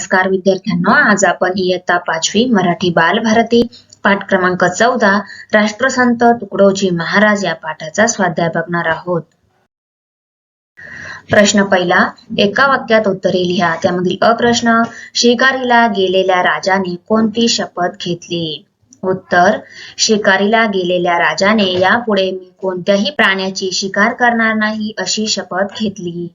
नमस्कार विद्यार्थ्यांनो आज आपण इयत्ता पाचवी मराठी बालभारती पाठ क्रमांक चौदा राष्ट्रसंत तुकडोजी महाराज या पाठाचा स्वाध्याय बघणार आहोत. प्रश्न पहिला एका वाक्यात उत्तरे लिहा. त्यामधील अप्रश्न शिकारीला गेलेल्या राजाने कोणती शपथ घेतली? उत्तर शिकारीला गेलेल्या राजाने यापुढे मी कोणत्याही प्राण्याची शिकार करणार नाही अशी शपथ घेतली.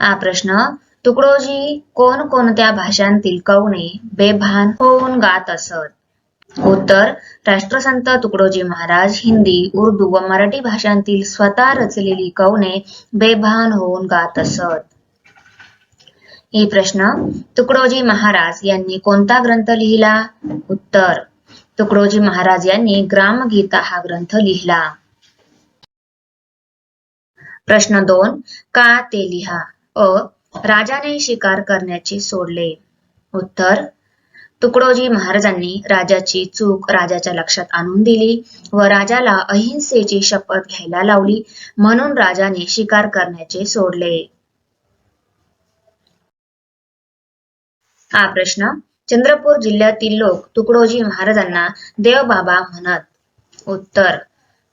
हा प्रश्न तुकडोजी कोण कोणत्या भाषांतील कवने बेभान होऊन गात असत. उत्तर राष्ट्रसंत तुकडोजी महाराज हिंदी उर्दू व मराठी भाषांतील स्वतः रचलेली कवने बेभान होऊन गात असत. ही प्रश्न तुकडोजी महाराज यांनी कोणता ग्रंथ लिहिला? उत्तर तुकडोजी महाराज यांनी ग्रामगीता हा ग्रंथ लिहिला. प्रश्न दोन का ते लिहा? अ राजाने शिकार करण्याचे सोडले. उत्तर तुकडोजी महाराजांनी राजाची चूक राजाच्या लक्षात आणून दिली व राजाला अहिंसेची शपथ घ्यायला लावली म्हणून राजाने शिकार करण्याचे सोडले. हा प्रश्न चंद्रपूर जिल्ह्यातील लोक तुकडोजी महाराजांना देवबाबा म्हणत. उत्तर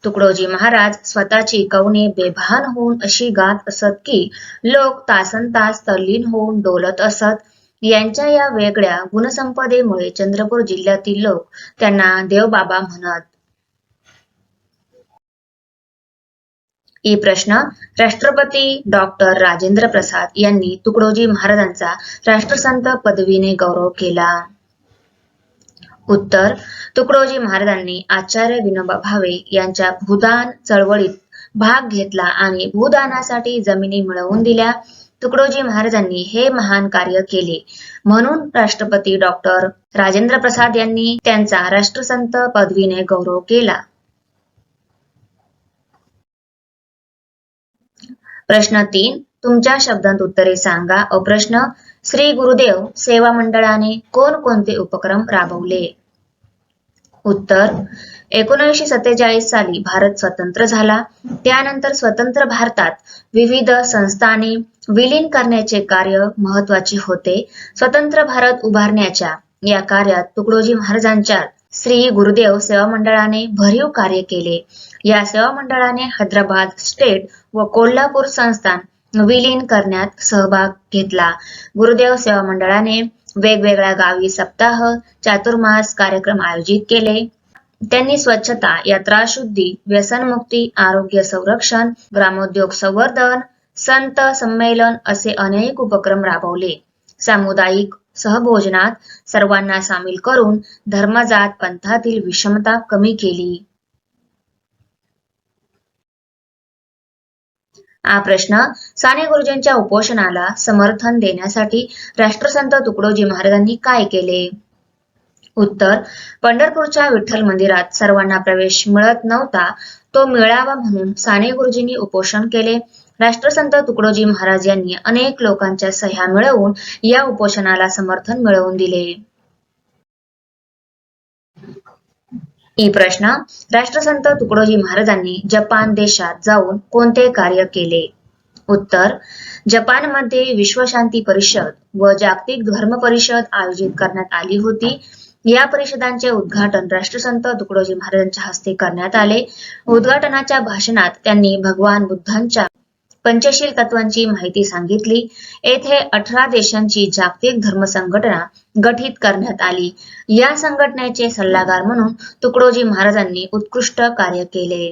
तुकडोजी महाराज स्वतःची कवने बेभान होऊन अशी गात असत की लोक तासन तास तल्लीन होऊन डोलत असत. यांच्या या वेगळ्या गुणसंपदेमुळे चंद्रपूर जिल्ह्यातील लोक त्यांना देवबाबा म्हणत. ई प्रश्न राष्ट्रपती डॉक्टर राजेंद्र प्रसाद यांनी तुकडोजी महाराजांचा राष्ट्रसंत पदवीने गौरव केला. उत्तर तुकडोजी महाराजांनी आचार्य विनोबा भावे यांच्या भूदान चळवळीत भाग घेतला आणि भूदानासाठी जमिनी मिळवून दिल्या. तुकडोजी महाराजांनी हे महान कार्य केले. म्हणून राष्ट्रपती डॉक्टर राजेंद्र प्रसाद यांनी त्यांचा राष्ट्रसंत पदवीने गौरव केला. प्रश्न तीन तुमच्या शब्दांत उत्तरे सांगा. अ प्रश्न श्री गुरुदेव सेवा मंडळाने कोणकोणते उपक्रम राबवले? उत्तर एकोणीसशे सत्तेचाळीस साली भारत स्वतंत्र झाला. त्यानंतर स्वतंत्र भारतात विविध संस्थाने विलीन करण्याचे कार्य महत्त्वाचे होते. स्वतंत्र भारत उभारण्याच्या या कार्यात तुकडोजी महाराजांच्या श्री गुरुदेव सेवा मंडळाने भरीव कार्य केले. या सेवा मंडळाने हैदराबाद स्टेट व कोल्हापूर संस्थान विलीन करण्यात सहभाग घेतला. गुरुदेव सेवा मंडळाने वेगवेगळ्या गावी सप्ताह चातुर्मास कार्यक्रम आयोजित केले. त्यांनी स्वच्छता यात्रा शुद्धी व्यसनमुक्ती आरोग्य संरक्षण ग्रामोद्योग संवर्धन संत संमेलन असे अनेक उपक्रम राबवले. सामुदायिक सहभोजनात सर्वांना सामील करून धर्मजात पंथातील विषमता कमी केली. हा प्रश्न साने गुरुजींच्या उपोषणाला समर्थन देण्यासाठी राष्ट्रसंत तुकडोजी महाराजांनी काय केले? उत्तर पंढरपूरच्या विठ्ठल मंदिरात सर्वांना प्रवेश मिळत नव्हता तो मिळावा म्हणून साने गुरुजींनी उपोषण केले. राष्ट्रसंत तुकडोजी महाराज यांनी अनेक लोकांच्या सह्या मिळवून या उपोषणाला समर्थन मिळवून दिले. ई प्रश्न राष्ट्रसंत तुकडोजी महाराजांनी जपान देशात जाऊन कोणते कार्य केले? उत्तर जपानमध्ये विश्वशांती परिषद व जागतिक धर्म परिषद आयोजित करण्यात आली होती. या परिषदांचे उद्घाटन राष्ट्रसंत तुकडोजी महाराजांच्या हस्ते करण्यात आले. उद्घाटनाच्या भाषणात त्यांनी भगवान बुद्धांच्या पंचशील तत्वांची माहिती सांगितली. येथे अठरा देशांची जागतिक धर्म संघटना गठीत करण्यात आली. या संघटनेचे सल्लागार म्हणून तुकडोजी महाराजांनी उत्कृष्ट कार्य केले.